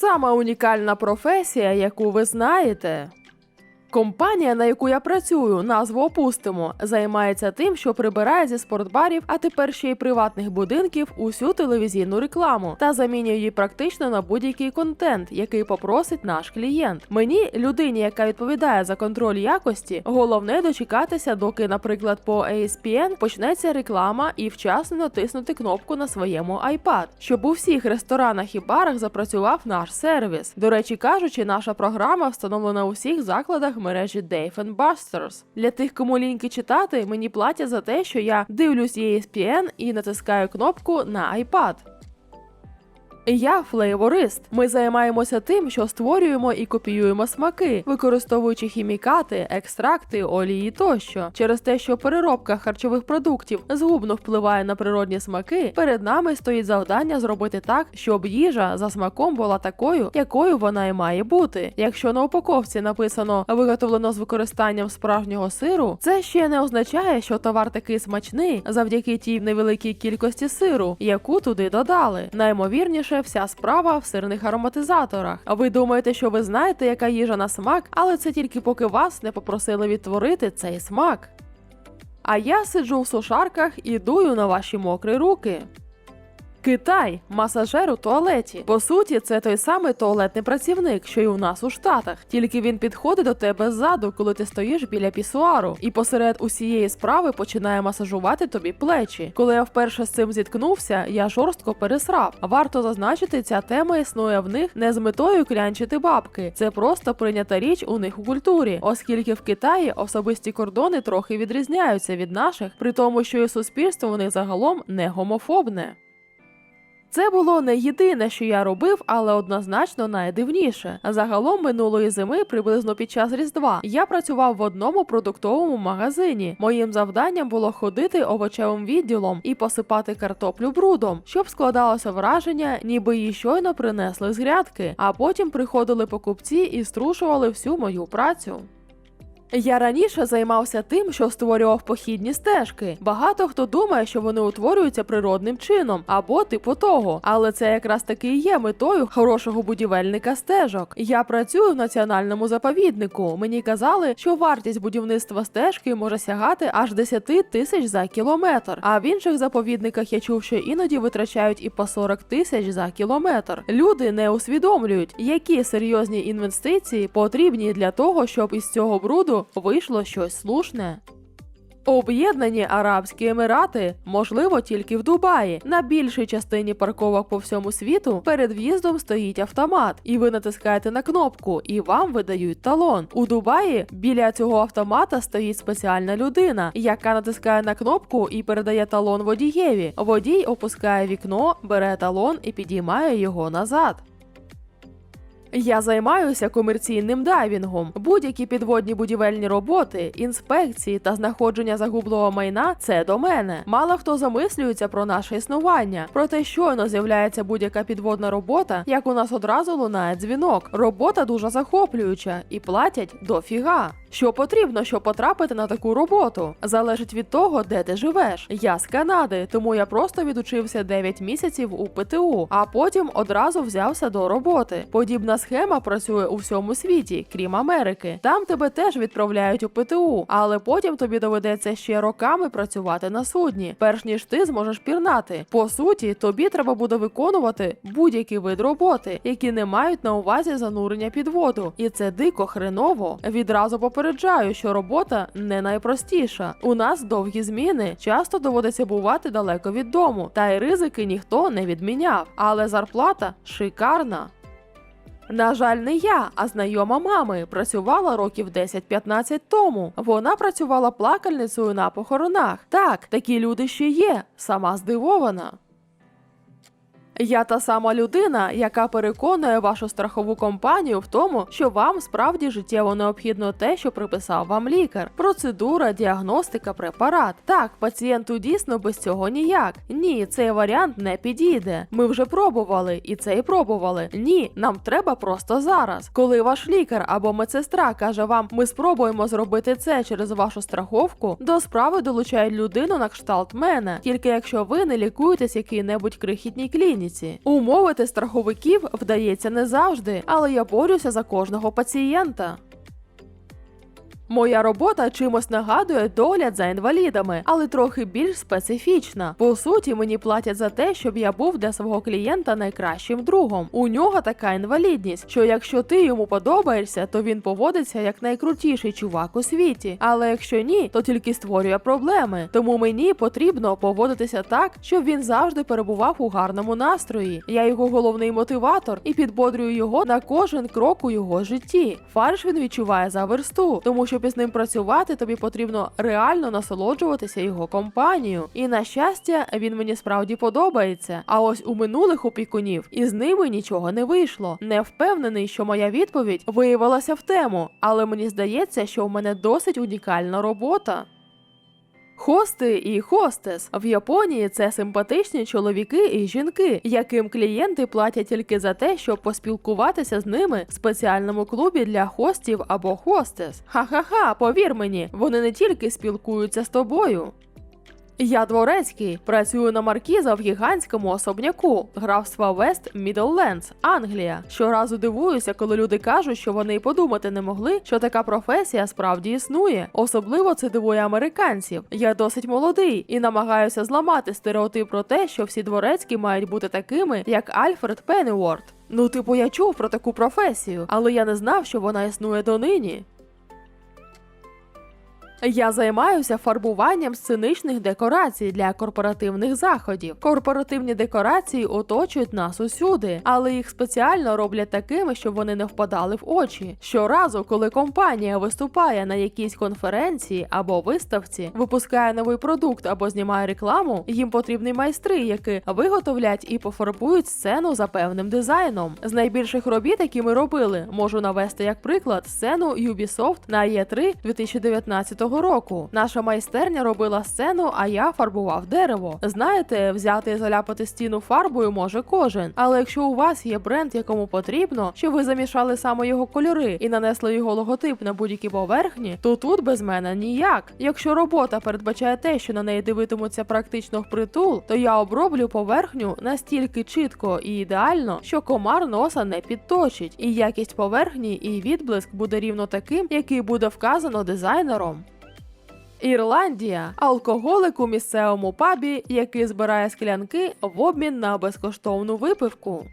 Сама унікальна професія, яку ви знаєте. Компанія, на яку я працюю, назву опустимо, займається тим, що прибирає зі спортбарів, а тепер ще й приватних будинків усю телевізійну рекламу та замінює її практично на будь-який контент, який попросить наш клієнт. Мені, людині, яка відповідає за контроль якості, головне дочекатися, доки, наприклад, по ASPN почнеться реклама і вчасно натиснути кнопку на своєму iPad, щоб у всіх ресторанах і барах запрацював наш сервіс. До речі, кажучи, наша програма встановлена у всіх закладах мережі Dave Buster's. Для тих, кому ліньки читати, мені платять за те, що я дивлюсь ESPN і натискаю кнопку на iPad. Я флейворист. Ми займаємося тим, що створюємо і копіюємо смаки, використовуючи хімікати, екстракти, олії тощо. Через те, що переробка харчових продуктів згубно впливає на природні смаки, перед нами стоїть завдання зробити так, щоб їжа за смаком була такою, якою вона і має бути. Якщо на упаковці написано виготовлено з використанням справжнього сиру, це ще не означає, що товар такий смачний завдяки тій невеликій кількості сиру, яку туди додали. Наймовірніше, вся справа в сирних ароматизаторах. А ви думаєте, що ви знаєте, яка їжа на смак, але це тільки поки вас не попросили відтворити цей смак. А я сиджу в сушарках і дую на ваші мокрі руки. Китай масажер у туалеті. По суті, це той самий туалетний працівник, що й у нас у Штатах. Тільки він підходить до тебе ззаду, коли ти стоїш біля пісуару, і посеред усієї справи починає масажувати тобі плечі. Коли я вперше з цим зіткнувся, я жорстко пересрав. Варто зазначити, ця тема існує в них не з метою клянчити бабки. Це просто прийнята річ у них у культурі, оскільки в Китаї особисті кордони трохи відрізняються від наших, при тому, що і суспільство у них загалом не гомофобне. Це було не єдине, що я робив, але однозначно найдивніше. Загалом минулої зими, приблизно під час Різдва, я працював в одному продуктовому магазині. Моїм завданням було ходити овочевим відділом і посипати картоплю брудом, щоб складалося враження, ніби її щойно принесли з грядки, а потім приходили покупці і струшували всю мою працю. Я раніше займався тим, що створював похідні стежки. Багато хто думає, що вони утворюються природним чином або типу того, але це якраз таки і є метою хорошого будівельника стежок. Я працюю в національному заповіднику. Мені казали, що вартість будівництва стежки може сягати аж 10 тисяч за кілометр. А в інших заповідниках я чув, що іноді витрачають і по 40 тисяч за кілометр. Люди не усвідомлюють, які серйозні інвестиції потрібні для того, щоб із цього бруду вийшло щось слушне. Об'єднані Арабські Емірати, можливо, тільки в Дубаї. На більшій частині парковок по всьому світу перед в'їздом стоїть автомат, і ви натискаєте на кнопку, і вам видають талон. У Дубаї біля цього автомата стоїть спеціальна людина, яка натискає на кнопку і передає талон водієві. Водій опускає вікно, бере талон і підіймає його назад. Я займаюся комерційним дайвінгом. Будь-які підводні будівельні роботи, інспекції та знаходження загублого майна це до мене. Мало хто замислюється про наше існування. Проте щойно з'являється будь-яка підводна робота, як у нас одразу лунає дзвінок. Робота дуже захоплююча і платять дофіга. Що потрібно, щоб потрапити на таку роботу? Залежить від того, де ти живеш. Я з Канади, тому я просто відучився 9 місяців у ПТУ, а потім одразу взявся до роботи. Подібна схема працює у всьому світі, крім Америки. Там тебе теж відправляють у ПТУ, але потім тобі доведеться ще роками працювати на судні, перш ніж ти зможеш пірнати. По суті, тобі треба буде виконувати будь-який вид роботи, які не мають на увазі занурення під воду. І це дико хреново. Відразу попереджаю, що робота не найпростіша. У нас довгі зміни, часто доводиться бувати далеко від дому, та й ризики ніхто не відміняв. Але зарплата шикарна. На жаль, не я, а знайома мами працювала років 10-15 тому. Вона працювала плакальницею на похоронах. Так, такі люди ще є, сама здивована. Я та сама людина, яка переконує вашу страхову компанію в тому, що вам справді життєво необхідно те, що приписав вам лікар. Процедура, діагностика, препарат. Так, пацієнту дійсно без цього ніяк. Ні, цей варіант не підійде. Ми вже пробували і це і пробували. Ні, нам треба просто зараз. Коли ваш лікар або медсестра каже вам, ми спробуємо зробити це через вашу страховку, до справи долучають людину на кшталт мене, тільки якщо ви не лікуєтесь якій-небудь крихітній клініці. Клініці. Умовити страховиків вдається не завжди, але я борюся за кожного пацієнта. Моя робота чимось нагадує догляд за інвалідами, але трохи більш специфічна. По суті, мені платять за те, щоб я був для свого клієнта найкращим другом. У нього така інвалідність, що якщо ти йому подобаєшся, то він поводиться як найкрутіший чувак у світі. Але якщо ні, то тільки створює проблеми. Тому мені потрібно поводитися так, щоб він завжди перебував у гарному настрої. Я його головний мотиватор і підбодрюю його на кожен крок у його житті. Фальш він відчуває за версту, тому що щоб із ним працювати, тобі потрібно реально насолоджуватися його компанією. І на щастя, він мені справді подобається. А ось у минулих опікунів із ними нічого не вийшло. Не впевнений, що моя відповідь виявилася в тему, але мені здається, що в мене досить унікальна робота. Хости і хостес в Японії це симпатичні чоловіки і жінки, яким клієнти платять тільки за те, щоб поспілкуватися з ними в спеціальному клубі для хостів або хостес. Ха-ха-ха, повір мені, вони не тільки спілкуються з тобою. Я дворецький, працюю на маркіза в гігантському особняку графства Вест Мідлендс, Англія. Щоразу дивуюся, коли люди кажуть, що вони й подумати не могли, що така професія справді існує. Особливо це дивує американців. Я досить молодий і намагаюся зламати стереотип про те, що всі дворецькі мають бути такими, як Альфред Пенніворд. Ну, типу, я чув про таку професію, але я не знав, що вона існує донині. Я займаюся фарбуванням сценичних декорацій для корпоративних заходів. Корпоративні декорації оточують нас усюди, але їх спеціально роблять такими, щоб вони не впадали в очі. Щоразу, коли компанія виступає на якійсь конференції або виставці, випускає новий продукт або знімає рекламу, їм потрібні майстри, які виготовлять і пофарбують сцену за певним дизайном. З найбільших робіт, які ми робили, можу навести як приклад сцену Ubisoft на E3 2019 року. Наша майстерня робила сцену, а я фарбував дерево. Знаєте, взяти і заляпати стіну фарбою може кожен. Але якщо у вас є бренд, якому потрібно, щоб ви замішали саме його кольори і нанесли його логотип на будь-які поверхні, то тут без мене ніяк. Якщо робота передбачає те, що на неї дивитимуться практично впритул, то я оброблю поверхню настільки чітко і ідеально, що комар носа не підточить, і якість поверхні і відблиск буде рівно таким, який буде вказано дизайнером. Ірландія алкоголик у місцевому пабі, який збирає склянки в обмін на безкоштовну випивку.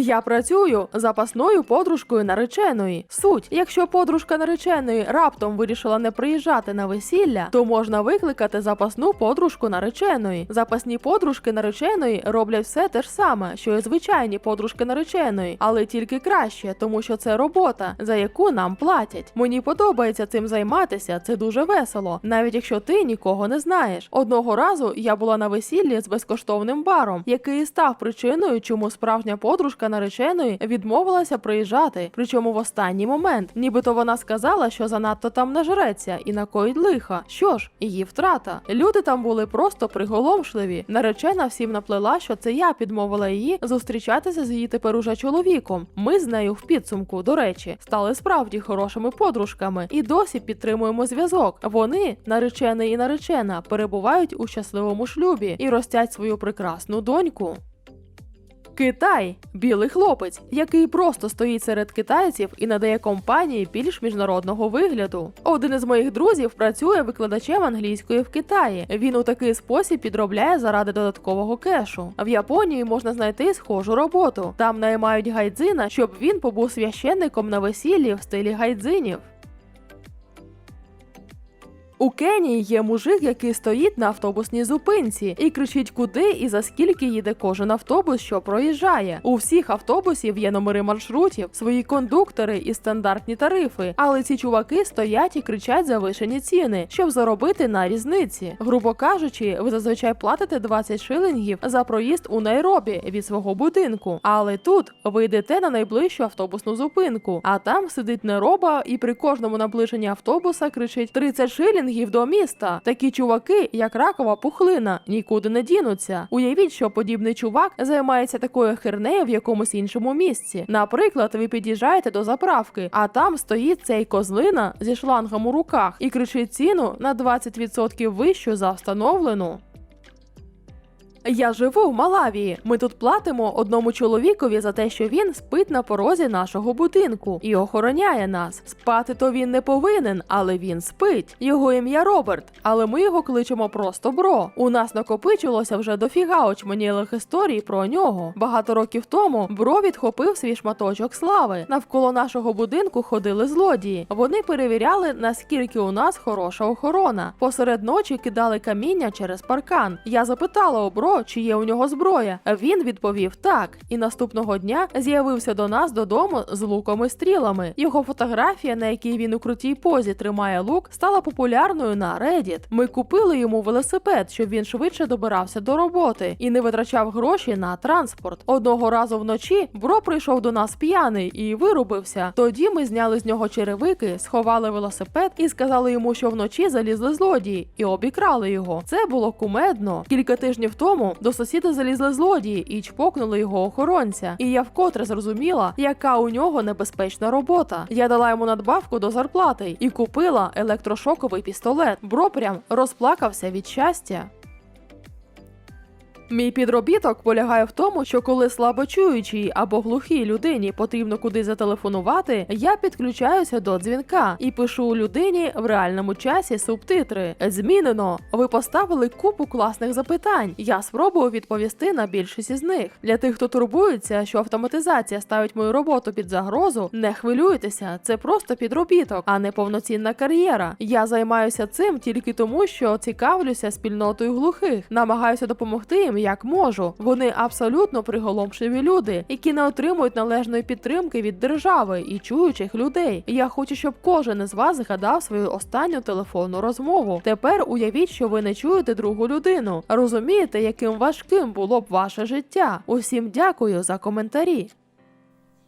Я працюю запасною подружкою нареченої. Суть, якщо подружка нареченої раптом вирішила не приїжджати на весілля, то можна викликати запасну подружку нареченої. Запасні подружки нареченої роблять все те ж саме, що і звичайні подружки нареченої, але тільки краще, тому що це робота, за яку нам платять. Мені подобається цим займатися, це дуже весело, навіть якщо ти нікого не знаєш. Одного разу я була на весіллі з безкоштовним баром, який став причиною, чому справжня подружка нареченої відмовилася приїжджати, причому в останній момент. Нібито вона сказала, що занадто там нажреться і накоїть лиха. Що ж, її втрата. Люди там були просто приголомшливі. Наречена всім наплела, що це я підмовила її зустрічатися з її тепер уже чоловіком. Ми з нею в підсумку, до речі, стали справді хорошими подружками і досі підтримуємо зв'язок. Вони, наречений і наречена, перебувають у щасливому шлюбі і ростять свою прекрасну доньку. Китай білий хлопець, який просто стоїть серед китайців і надає компанії більш міжнародного вигляду. Один із моїх друзів працює викладачем англійської в Китаї. Він у такий спосіб підробляє заради додаткового кешу. В Японії можна знайти схожу роботу. Там наймають гайдзина, щоб він побув священником на весіллі в стилі гайдзинів. У Кенії є мужик, який стоїть на автобусній зупинці і кричить, куди і за скільки їде кожен автобус, що проїжджає. У всіх автобусів є номери маршрутів, свої кондуктори і стандартні тарифи. Але ці чуваки стоять і кричать завишені ціни, щоб заробити на різниці. Грубо кажучи, ви зазвичай платите 20 шилингів за проїзд у Найробі від свого будинку. Але тут ви йдете на найближчу автобусну зупинку, а там сидить нероба і при кожному наближенні автобуса кричить 30 шилінгів до міста. Такі чуваки, як ракова пухлина, нікуди не дінуться. Уявіть, що подібний чувак займається такою хернею в якомусь іншому місці. Наприклад, ви під'їжджаєте до заправки, а там стоїть цей козлина зі шлангом у руках і кричить ціну на 20% вищу за встановлену. Я живу в Малавії. Ми тут платимо одному чоловікові за те, що він спить на порозі нашого будинку і охороняє нас. Спати то він не повинен, але він спить. Його ім'я Роберт, але ми його кличемо просто бро. У нас накопичилося вже дофіга очманілих історій про нього. Багато років тому бро відхопив свій шматочок слави. Навколо нашого будинку ходили злодії. Вони перевіряли, наскільки у нас хороша охорона. Посеред ночі кидали каміння через паркан. Я запитала у бро, чи є у нього зброя. Він відповів так. І наступного дня з'явився до нас додому з луком і стрілами. Його фотографія, на якій він у крутій позі тримає лук, стала популярною на Reddit. Ми купили йому велосипед, щоб він швидше добирався до роботи і не витрачав гроші на транспорт. Одного разу вночі бро прийшов до нас п'яний і вирубився. Тоді ми зняли з нього черевики, сховали велосипед і сказали йому, що вночі залізли злодії і обікрали його. Це було кумедно. Кілька тижнів тому до сусіда залізли злодії і чпокнули його охоронця. І я вкотре зрозуміла, яка у нього небезпечна робота. Я дала йому надбавку до зарплати і купила електрошоковий пістолет. Бро прям розплакався від щастя. Мій підробіток полягає в тому, що коли слабочуючій або глухій людині потрібно кудись зателефонувати, я підключаюся до дзвінка і пишу людині в реальному часі субтитри. Змінено. Ви поставили купу класних запитань. Я спробую відповісти на більшість із них. Для тих, хто турбується, що автоматизація ставить мою роботу під загрозу, не хвилюйтеся. Це просто підробіток, а не повноцінна кар'єра. Я займаюся цим тільки тому, що цікавлюся спільнотою глухих, намагаюся допомогти їм як можу. Вони абсолютно приголомшливі люди, які не отримують належної підтримки від держави і чуючих людей. Я хочу, щоб кожен із вас згадав свою останню телефонну розмову. Тепер уявіть, що ви не чуєте другу людину. Розумієте, яким важким було б ваше життя. Усім дякую за коментарі.